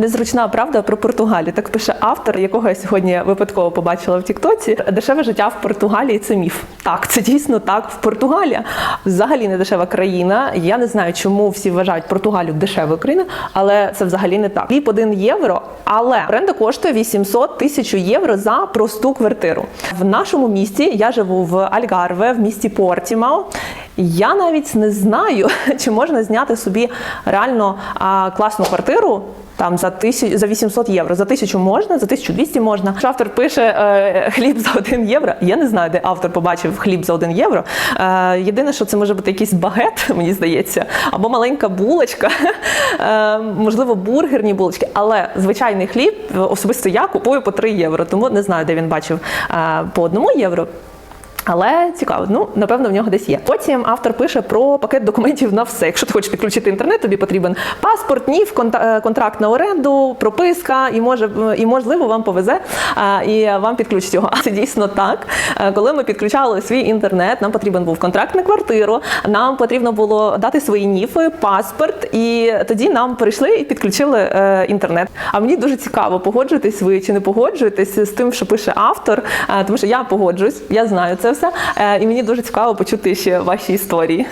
Незручна правда про Португалію. Так пише автор, якого я сьогодні випадково побачила в Тіктоці. Дешеве життя в Португалії це міф. Так, це дійсно так. В Португалія взагалі не дешева країна. Я не знаю, чому всі вважають Португалію дешевою країною, але це взагалі не так. Хліб 1 євро, але оренда коштує 800 тисяч євро за просту квартиру. В нашому місті я живу в Альгарве, в місті Портімау. Я навіть не знаю, чи можна зняти собі реально класну квартиру. Там за тисяч за 800 євро. За тисячу можна, за 1200 можна. Що Автор пише е, хліб за 1 євро. Я не знаю, де автор побачив хліб за 1 євро. Е, єдине, що це може бути якийсь багет, мені здається, або маленька булочка, е, можливо, бургерні булочки. Але звичайний хліб особисто я купую по 3 євро. Тому не знаю, де він бачив е, по 1 євро. Але цікаво, ну напевно в нього десь є. Потім автор пише про пакет документів на все. Якщо ти хочеш підключити інтернет, тобі потрібен паспорт, НІФ, е, контракт на оренду, прописка, і може і можливо вам повезе і вам підключать його. А це дійсно так. Е, Коли ми підключали свій інтернет, нам потрібен був контракт на квартиру. Нам потрібно було дати свої ніфи, паспорт, і тоді нам прийшли і підключили е, інтернет. А мені дуже цікаво, погоджуєтесь ви чи не погоджуєтесь з тим, що пише автор, е, тому що я погоджуюсь, я знаю це все, е, і мені дуже цікаво почути ще ваші історії.